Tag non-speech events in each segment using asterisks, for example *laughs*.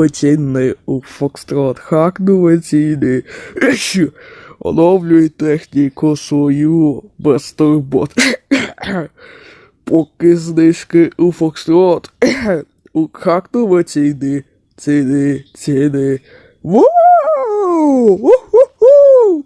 Хактоваційний у Фокстрот, хактоваційний. Ещё, Оновлюй техніку свою без турбот. Поки знижки у Фокстрот. У хактоваційний ціни, ціни. Вау! Уху-ху!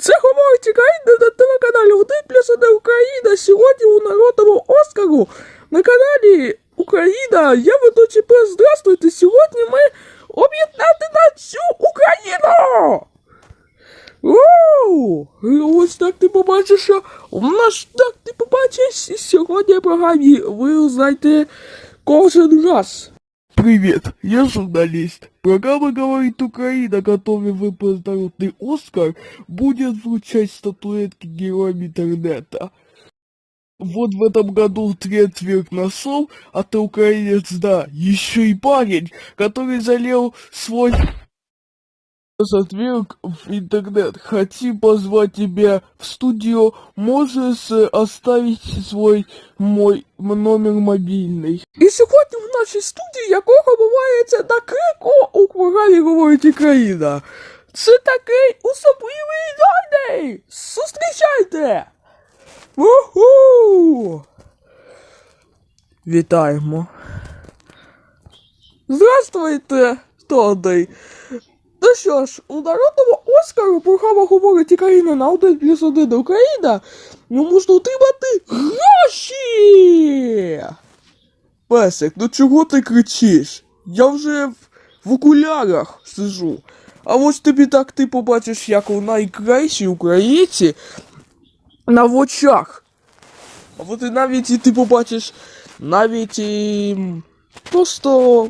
Це говорить Україна на телеканалі 1 плюс 1 Україна. Сьогодні у народному Оскару на каналі Україна. Я ведучий пес. Здравствуйте. Сьогодні ми об'єднати на всю Україну. Оу! Ось так ти побачиш, що у нас так ти побачиш сьогодні в програмі. Ви узнаєте кожен раз. Привет, я журналист. Программа «Говорит Украина», готовя выпасть народный Оскар, будет вручать статуэтки героям интернета. Вот в этом году три отверг нашел, а ты украинец, да, еще и парень, который залил свой отверг в интернет. Хотим позвать тебя в студию, можешь э, оставить свой мой номер мобільний. І сьогодні в нашій студії, якого бувається на крику у програмі говорить Україна. Це такий особливий день! Зустрічайте! Уху! Вітаємо. Здравствуйте, Тодей. Ну що ж, у народному Оскару програма говорить Україна на 1 плюс 1 Україна. Ну можна отримати гроші! Песик, ну чого ти кричиш? Я вже в, в окулярах сижу. А ось тобі так ти побачиш, як у найкращі українці на очах. А от і навіть і ти побачиш навіть і просто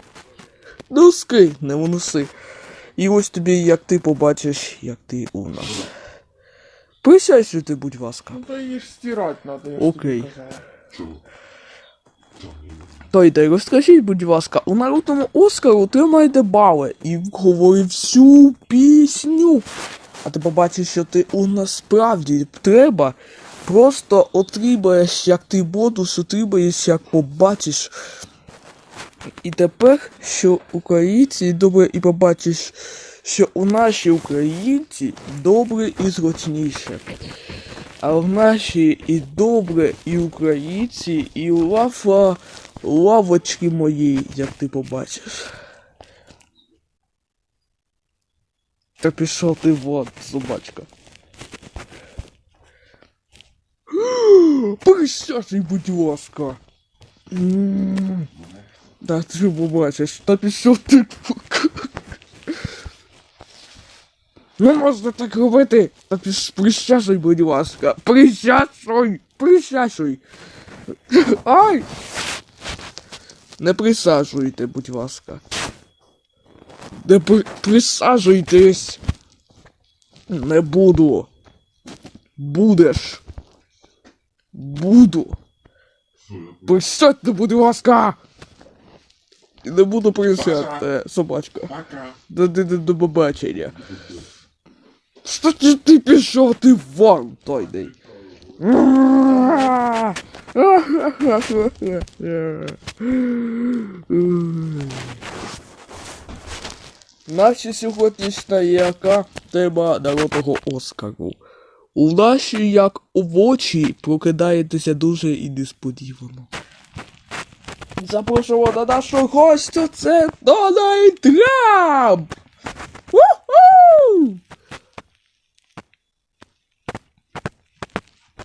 носки, не носи. І ось тобі, як ти побачиш, як ти у нас. Присядьте, будь ласка. Ну то її ж я ж Окей. казав. Тойде, розкажіть, будь ласка, у народному Оскару отримаєте бали і говори всю пісню. А ти побачиш, що ти у нас справді треба. Просто отримаєш, як ти бонус, отримаєш, як побачиш. І тепер, що українці добре і побачиш, що у наші українці добре і зручніше. А в наші і добре, і українці, і лафа лавочки мої, як ти побачиш. Та пішов ти вон, собачка. *gasps* Присяжний, будь ласка. Та ти побачиш, та пішов ти. Не можна так робити. Та піш, присяжуй, будь ласка. Присяжуй, присяжуй. Ай! Не присаджуйте, будь ласка. Не при... присаджуйтесь. Не буду. Будеш. Буду. Присядьте, будь ласка. Не буду присядьте, собачка. Пока. До, до, до, до побачення. Що ти, ти пішов, ти вон тойний. Наша сьогоднішня яка тема народного Оскару. У нашій як у очі прокидаєтеся дуже і несподівано. Запрошуємо на нашу гостю, це Дональд Трамп!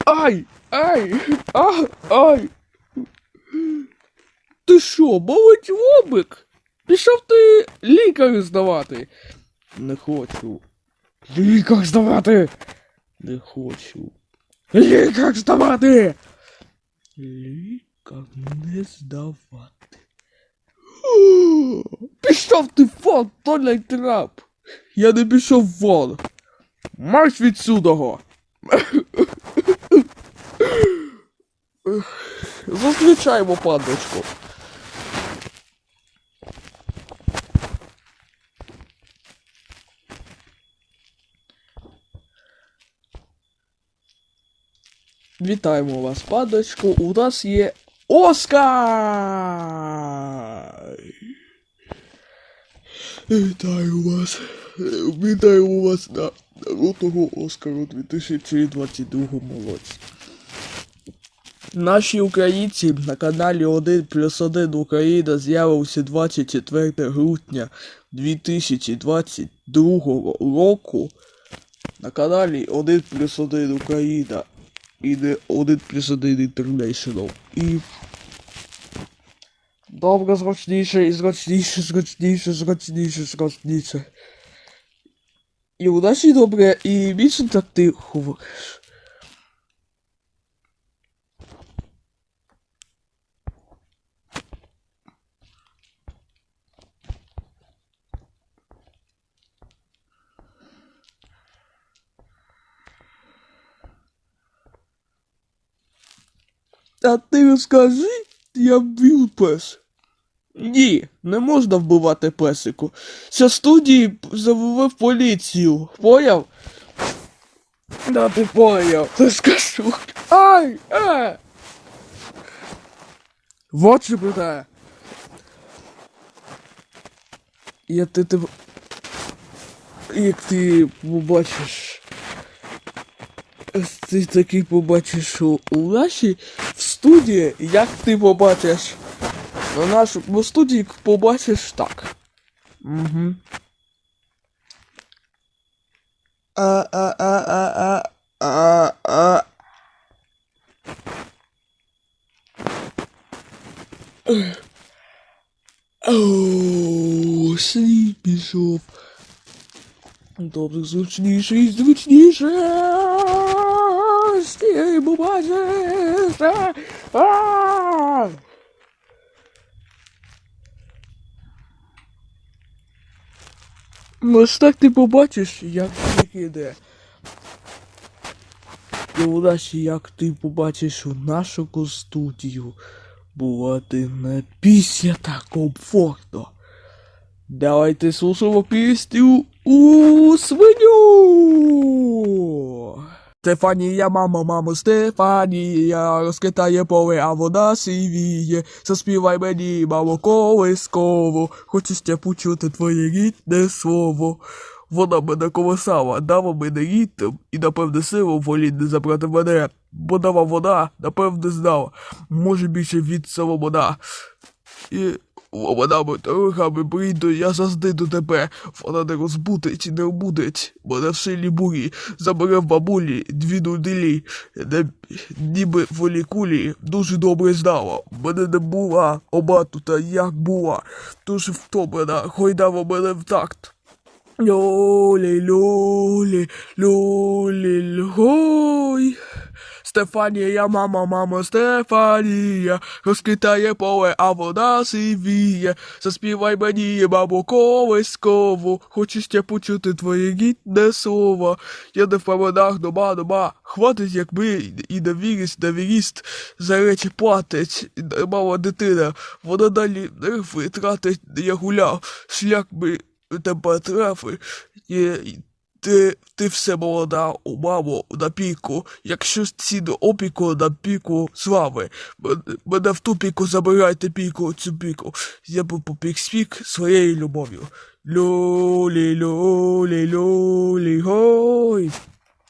Ай! Ай! А, ай! Ти що, болить лобик? Пішов ти лікарю здавати? Не хочу. Лікар здавати! Не хочу. Лікар здавати! Лікар не здавати. *gasps* Пішов ти вон, Дональд Трамп! Я не пішов вон! Марш відсюдого! *laughs* Зустрічаємо пандочку. Вітаємо вас, пандочку. У нас є Оскар! Вітаю вас. Вітаю вас на народного Оскару у 2022 році. Наші українці на каналі 1 плюс 1 Україна з'явився 24 грудня 2022 року на каналі 1 плюс 1 Україна і не 1 плюс 1 International. І Довго зручніше і зручніше, зручніше, зручніше, зручніше. І у нашій добре, і більше так ти говориш. А ти розкажи, я вбив пес. Ні, не можна вбивати песику. Це студії завели в поліцію. Поняв? Да ти поняв, ти скажу. Ай! Е! Вот що питає. Я ти тебе. Як ти побачиш. Ти такий побачиш у, у нашій в студії, як ти побачиш. На нашому студії побачиш так. Угу. А, а, а, а, а, а, а. Оу, слід пішов. Добре, зручніше і зручніше. Стій, побачиш. А, а. Ну так ти побачиш, як тільки йде. І удачі, як ти побачиш у нашу студію, бувати не після так комфортно. Давайте слушаємо пісню у свиню. Стефанія, мама, мамо, Стефанія, розкидає поле, а вода сивіє. Заспівай мені, мамо, колисково, хочу ще почути твоє рідне слово. Вона мене колосала, дала мене літом, і напевне силу волі не забрати мене. Бо дава вона, напевне, знала, може більше від Соломона. І ломанами та рогами прийду, я завжди до тебе. Вона не розбудить і не обудить. Мене в силі бурі забере в бабулі дві нудилі, не, ніби волі кулі, дуже добре знала. Мене не була, обатута як була, дуже втомлена, гойдала мене в такт. Льолі, льолі, льолі, льой. Стефанія, мама, мамо, Стефанія, розквітає поле, а вода сивіє. Заспівай мені, мамо, колисково, хочу ще почути твоє рідне слово. Я не в променах дома, дома, хватить, якби і не вірість, не віріст, за речі платить, мала дитина, вона далі нерви тратить, я гуляв, шлях би тебе трафи, і ти, ти все молода, у мамо, на піку, якщо ціну опіку на піку слави, Мен- мене в ту піку забирайте піку, цю піку, я був попік спік своєю любов'ю. Люлі, люлі, люлі, гой.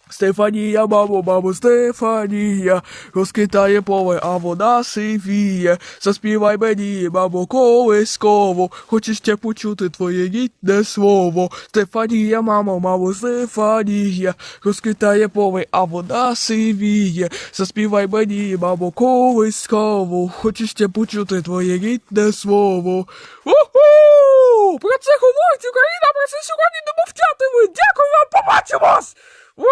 Стефанія, мамо, мамо, Стефанія, розкидає поле, а вона сивіє. Заспівай мені, мамо, колисково, хочу ще почути твоє рідне слово. Стефанія, мамо, мамо, Стефанія, розкидає поле, а вона сивіє. Заспівай мені, мамо, колисково, хочу ще почути твоє рідне слово. Уху! Про це говорить Україна, про це сьогодні не мовчатиме. Дякую вам, побачимось! Це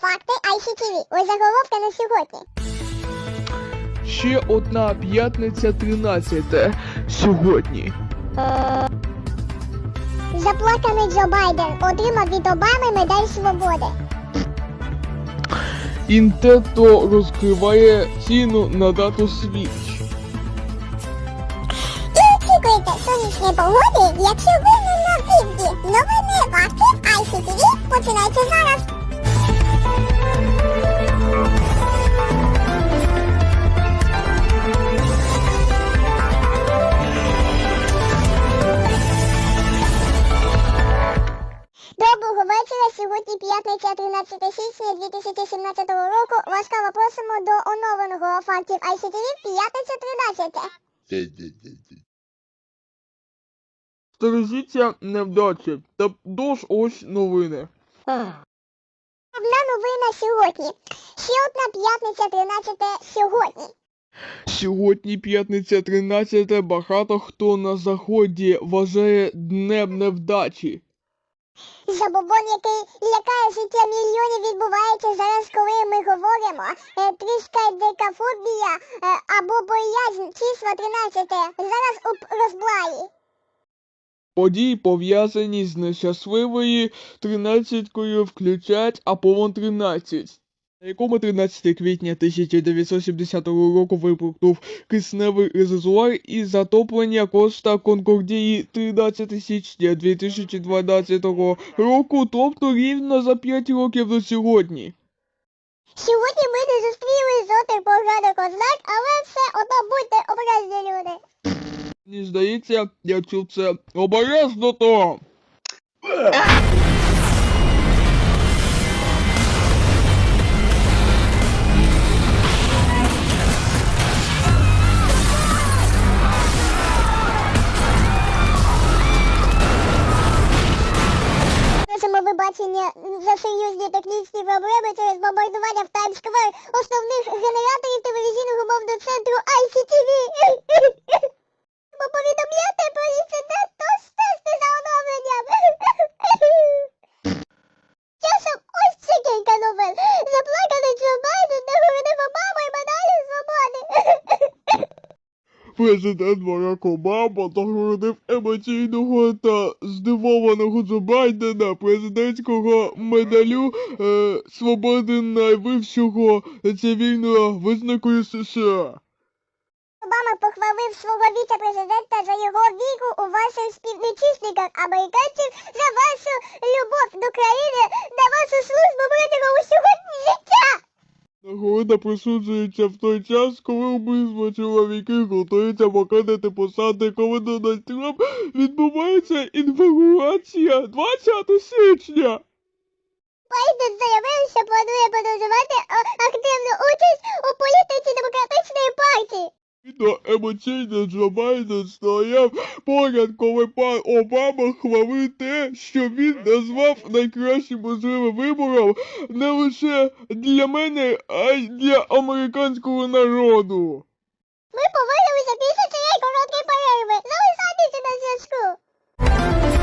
факти ICTV. Ось заголовка на сьогодні. Ще одна п'ятниця 13 сьогодні. Заплаканий Джо Байден отримав від Обами медаль свободи. Інтето розкриває ціну на дату свіч. І очікуйте сонячні погоди, якщо ви не на півдні. Новини факти ICTV починаються зараз. Доброго вечора. Сьогодні п'ятниця 13 січня 2017 року. Ласкаво просимо до оновленого фактів ICTV п'ятниця 13. Стережіться невдачі. Та дощ ось новини. Одна новина сьогодні. Ще одна п'ятниця 13 сьогодні. Сьогодні п'ятниця 13, багато хто на заході вважає днем невдачі. Забобон, який лякає життя мільйонів, відбувається зараз, коли ми говоримо. Е, трішка декафобія е, або боязнь, числа 13. Зараз у розблаї. Події, пов'язані з нещасливою тринадцяткою, включать Аполлон 13, на якому 13 квітня 1970 року вибухнув кисневий резервуар і затоплення Коста Конкордії 13 січня 2012 року, тобто рівно за 5 років до сьогодні. Сьогодні ми не зустріли жодних поганих ознак, але все одно будьте образні люди. Мені здається, я чув це обережно то. За серйозні технічні проблеми через бомбардування в Таймс-сквер основних генераторів телевізійного мовного центру ICTV. *laughs* Бо повідомляти про інцидент, то стежте за оновленням. *laughs* Часом ось це кілька новин. Заплаканий Джо Байден нагородив Обаму і медалю свободи. *laughs* Президент Барак Обама нагородив емоційного та здивованого Джо Байдена президентського медалю е, свободи найвищого цивільного визнакою США. Обама похвалив свого віце-президента за його віру у ваших співвітчизниках американців, за вашу любов до країни, на вашу службу протягом усього життя. Нагорода присуджується в той час, коли обидва чоловіки готуються покинути посади, коли Дональд Трамп відбувається інаугурація 20 січня. Байден заявив, що планує продовжувати активну участь у політиці демократичної партії. Емоційно Джо стояв поряд, коли пан Обама хвалив те, що він назвав найкращим можливим вибором не лише для мене, а й для американського народу. Ми повернулися після цієї короткої перерви. Залишайтеся на зв'язку.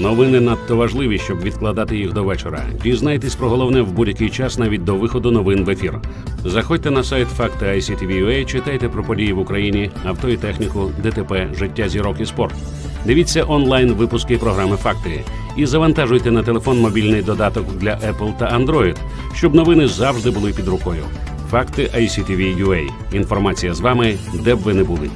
Новини надто важливі, щоб відкладати їх до вечора. Дізнайтесь про головне в будь-який час навіть до виходу новин в ефір. Заходьте на сайт Факти ICTV.ua, читайте про події в Україні, авто і техніку, ДТП, життя зірок і спорт. Дивіться онлайн випуски програми Факти і завантажуйте на телефон мобільний додаток для Apple та Android, щоб новини завжди були під рукою. Факти ICTV.ua. Інформація з вами, де б ви не були.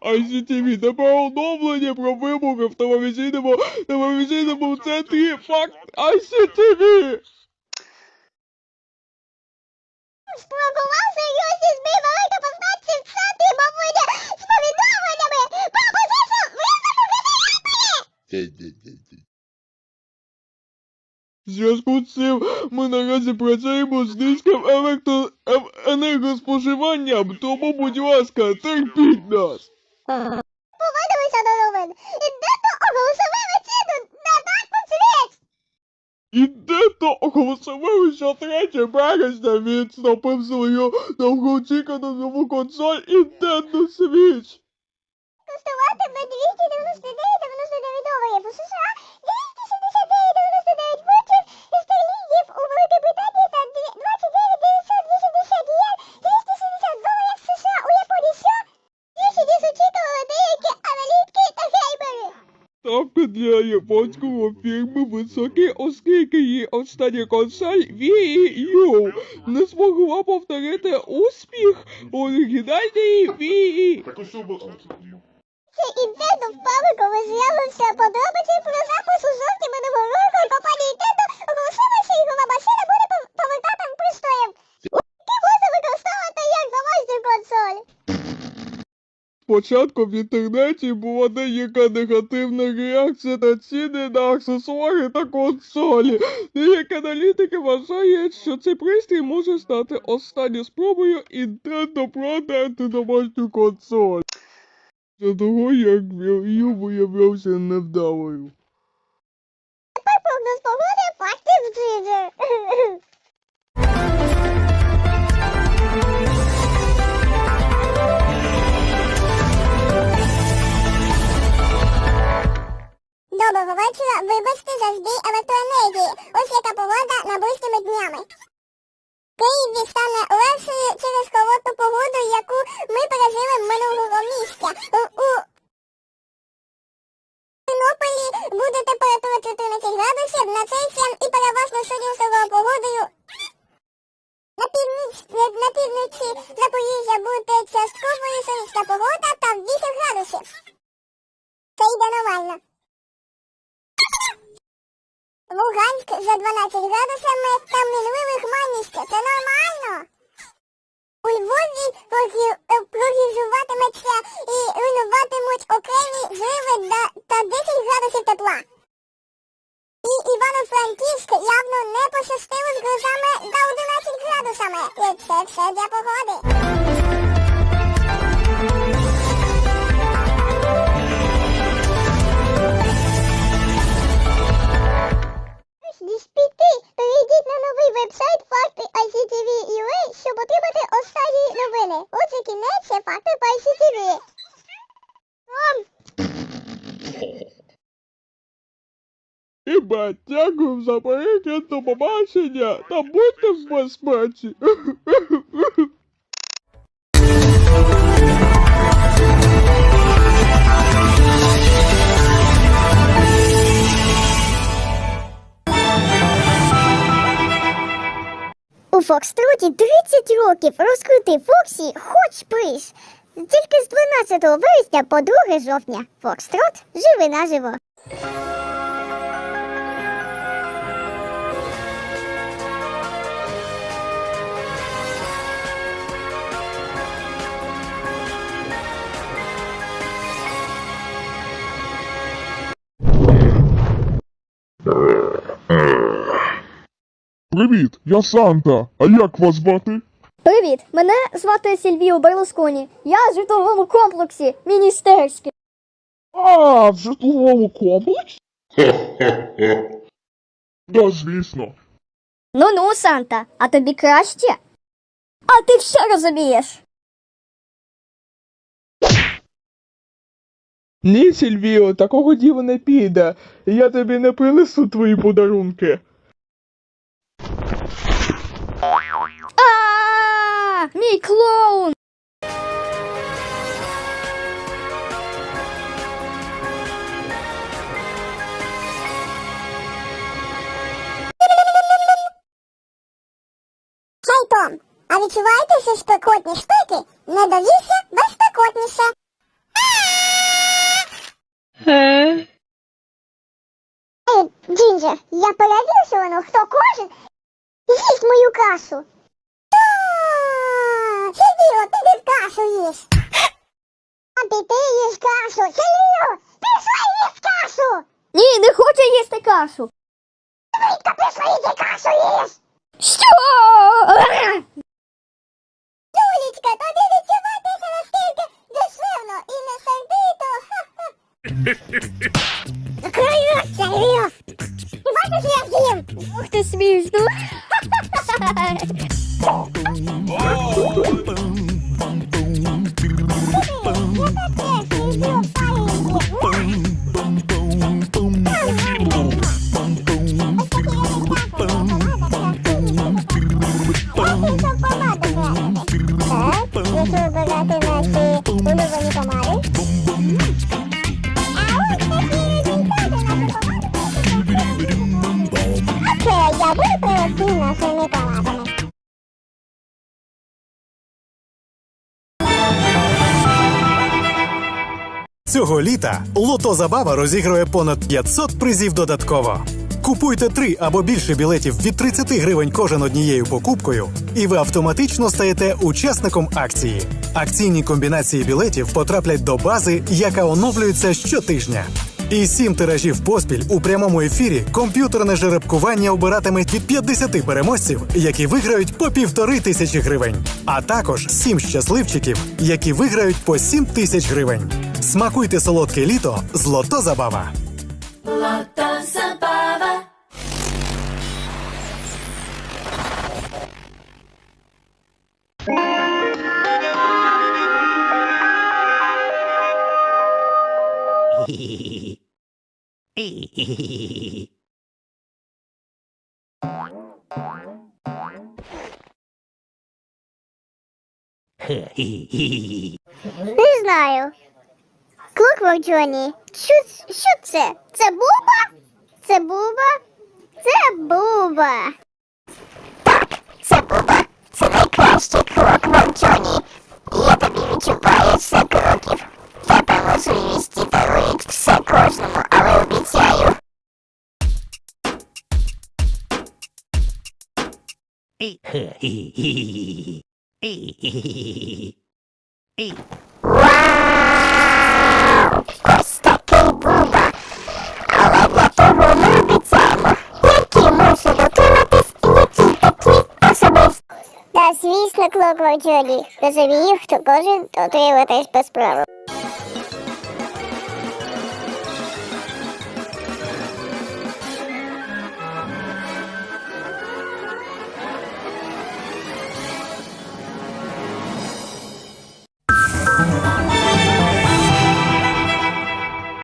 ICTV. Тепер оновлення про вибухи в телевізійному, телевізійному центрі Факт ICTV. Спровокував серйозні змі великопознавців в центрі мовлення з повідомленнями про позицію високопозиційної В зв'язку з цим ми наразі працюємо з низьким електро... ем- енергоспоживанням, тому, будь ласка, терпіть нас. Повернулися до новин. Індето оголосовили ціну на таку світ. І де то оголосовили, що 3 березня відступив свою довгоочікану нову консоль Nintendo Switch. Коштуватиме 299,99 доларів в США, Ставка для японського фірми високі, оскільки її остання консоль Wii U не змогла повторити успіх оригінальної Wii. Так будь ласка. Це Nintendo впали, коли з'явився подробиці про запис у жовтні минулого року компанія Nintendo оголосила, що ігрова машина буде пов- повертатим пристроєм, який можна використовувати як домашню консоль. Спочатку в інтернеті була деяка негативна реакція на ціни на аксесуари та консолі. Деякі аналітики вважають, що цей пристрій може стати останньою спробою Nintendo продати домашню консоль. До того, як Wii U виявився невдалою. Тепер прогноз погоди факти Луганськ за 12 градусами та мінливих хмарність. Це нормально. У Львові прогі- е, і руйнуватимуть окремі зриви та 10 градусів тепла. І Івано-Франківськ явно не пощастило з грозами до 11 градусами. І це все для погоди. Ніж піти, перейдіть на новий вебсайт факти ICTV.ua, щоб отримати останні новини. Отже, кінець факти по ICTV. Том, Іба, дякую за перегляд, до побачення та будьте в безпеці. *laughs* У Фокстроті 30 років розкрути Фоксі хоч пиш. Тільки з 12 вересня по 2 жовтня. Фокстрот живи наживо. Привіт, я Санта. А як вас звати? Привіт! Мене звати Сільвіо Берлусконі. Я в житловому комплексі міністерський. А, в житловому комплексі? *laughs* Да, звісно. Ну ну, Санта, а тобі краще? А ти все розумієш. Ні, Сільвіо, такого діла не піде. Я тобі не принесу твої подарунки. Мій клоун! Хай Том, а відчуваєте, що спекотні штуки не довівся безспекотніше. Ей, Джинджер, я перевірила, хто кожен їсть мою кашу. Сидіо, ти не кашу їш. А ти, ти їш кашу. Сидіо, пішла їсть кашу. Ні, не хочу їсти кашу. Швидко пішла їсти кашу їш. Що? Юлічка, тобі відчуватися наскільки дешевно і не сердито. Закрий рот, Сергію. Ти бачиш, як їм? Ух ти смішно. *laughs* Так, Цього літа Лото Забава розігрує понад 500 призів додатково. Купуйте три або більше білетів від 30 гривень кожен однією покупкою, і ви автоматично стаєте учасником акції. Акційні комбінації білетів потраплять до бази, яка оновлюється щотижня. І сім тиражів поспіль у прямому ефірі комп'ютерне жеребкування обиратиме від 50 переможців, які виграють по півтори тисячі гривень, а також сім щасливчиків, які виграють по 7 тисяч гривень. Смакуйте солодке літо з Лото Забава. Не знаю. Клоквок Джоні. Що, що це? Це буба? Це буба? Це буба. Так, це буба. Це найкращий клоквок Джоні. Я тобі відчуваю все кроків. Тебе можливості дарують все кожному, Ось такий буба. Але для того ми обіцяємо, дотриматись звісно, Клоквок Джоні. Розумію, хто кожен, то отриматись без справи.